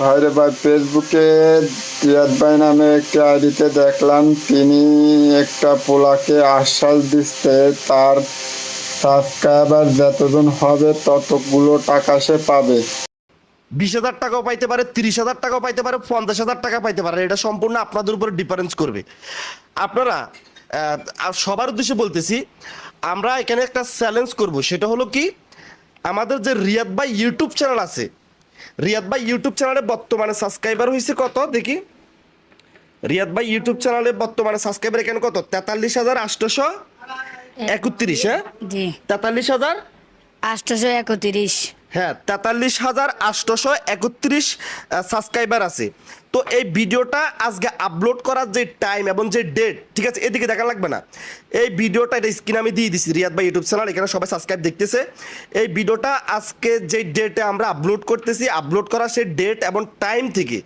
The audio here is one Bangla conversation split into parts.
ভাইরে ভাই ফেসবুকে রিয়াদ ভাই নামে একটি আইডিতে দেখলাম, তিনি একটা পোলাকে আশ্বাস দিচ্ছে, তার সাবস্ক্রাইবার যতজন হবে, ততগুলো টাকা সে পাবে। বিশ হাজার টাকাও পাইতে পারে, তিরিশ হাজার টাকাও পাইতে পারে, পঞ্চাশ হাজার টাকা পাইতে পারে, এটা সম্পূর্ণ আপনাদের উপর ডিফারেন্স করবে। আপনারা সবার উদ্দেশ্যে বলতেছি, আমরা এখানে একটা চ্যালেঞ্জ করব, সেটা হলো কি, আমাদের যে রিয়াদ ভাই ইউটিউব চ্যানেল আছে রিয়াদ ভাই ইউটিউব চ্যানেলে বর্তমানে সাবস্ক্রাইবার হয়েছে কত? দেখি। রিয়াদ ভাই ইউটিউব চ্যানেলে বর্তমানে সাবস্ক্রাইবার এখানে কত? তেতাল্লিশ হাজার আটশোশো একত্রিশ হ্যাঁ? জি। তেতাল্লিশ হাজার আটশোশো একত্রিশ। হ্যাঁ তেতাল্লিশ হাজার আটশোশো একত্রিশ সাবস্ক্রাইবার আছে। তো এই ভিডিওটা আজকে আপলোড করার যে টাইম এবং যে ডেট ঠিক আছে, এদিকে দেখা লাগবে না। এই ভিডিওটা এটা স্ক্রিন আমি দিয়ে দিছি, রিয়াদ ভাই ইউটিউব চ্যানেল এখানে সবাই সাবস্ক্রাইব দেখতেছে। এই ভিডিওটা আজকে যে ডেটে আমরা আপলোড করতেছি আপলোড করা সেই ডেট এবং টাইম থেকে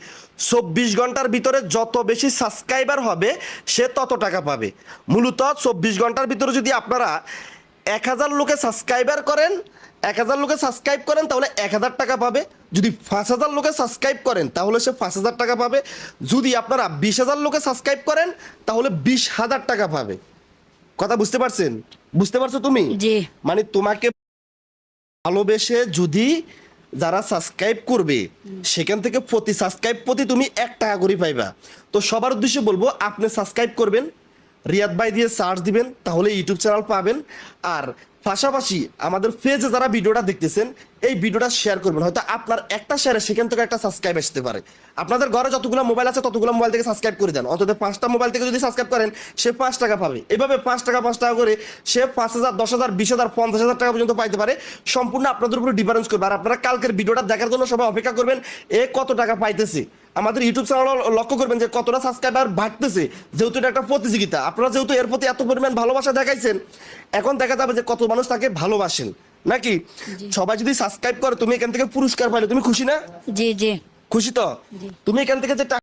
চব্বিশ ঘণ্টার ভিতরে যত বেশি সাবস্ক্রাইবার হবে, সে তত টাকা পাবে। মূলত চব্বিশ ঘণ্টার ভিতরে যদি আপনারা এক হাজার লোকে সাবস্ক্রাইবার করেন এক হাজার লোকে সাবস্ক্রাইব করেন তাহলে এক হাজার টাকা পাবে। যদি পাঁচ হাজার লোকে সাবস্ক্রাইব করেন তাহলে সে পাঁচ হাজার টাকা পাবে। যদি আপনারা বিশ হাজার লোকে সাবস্ক্রাইব করেন তাহলে বিশ হাজার টাকা পাবে। কথা বুঝতে পারছেন? বুঝতে পারছ তুমি? মানে তোমাকে ভালোবেসে যদি যারা সাবস্ক্রাইব করবে সেখান থেকে প্রতি সাবস্ক্রাইব প্রতি তুমি এক টাকা করে পাইবা। তো সবার উদ্দেশ্যে বলব আপনি সাবস্ক্রাইব করবেন রিয়াদ ভাই দিয়ে সার্চ দিবেন তাহলে ইউটিউব চ্যানেল পাবেন। আর পাশাপাশি আমাদের পেজে যারা ভিডিওটা দেখতেছেন, এই ভিডিওটা শেয়ার করবেন। হয়তো আপনার একটা শেয়ারে সেখান থেকে একটা সাবস্ক্রাইব আসতে পারে। আপনাদের ঘরে যতগুলো মোবাইল আছে, ততগুলো মোবাইল থেকে সাবস্ক্রাইব করে দেন। অন্তত পাঁচটা মোবাইল থেকে যদি সাবস্ক্রাইব করেন, সে পাঁচ টাকা পাবে। এভাবে পাঁচ টাকা পাঁচ টাকা করে সে পাঁচ হাজার, দশ হাজার, বিশ হাজার, পঞ্চাশ হাজার টাকা পর্যন্ত পাইতে পারে। সম্পূর্ণ আপনাদের উপরে ডিফারেন্স করবে। আর আপনারা কালকের ভিডিওটা দেখার জন্য সবাই অপেক্ষা করবেন, এ কত টাকা পাইতেছে। আমাদের ইউটিউব চ্যানেল লক্ষ্য করবেন যে কতটা সাবস্ক্রাইবার বাড়তেছে। যেহেতু এটা একটা প্রতিযোগিতা আপনারা যেহেতু এর প্রতি এত পরিমাণ ভালোবাসা দেখাইছেন এখন দেখা যাবে যে কত মানুষ তাকে ভালোবাসেন। নাকি? সবাই যদি সাবস্ক্রাইব করে তুমি এখান থেকে পুরস্কার পাইলে তুমি খুশি না? জি জি। খুশি তো? তুমি এখান থেকে যে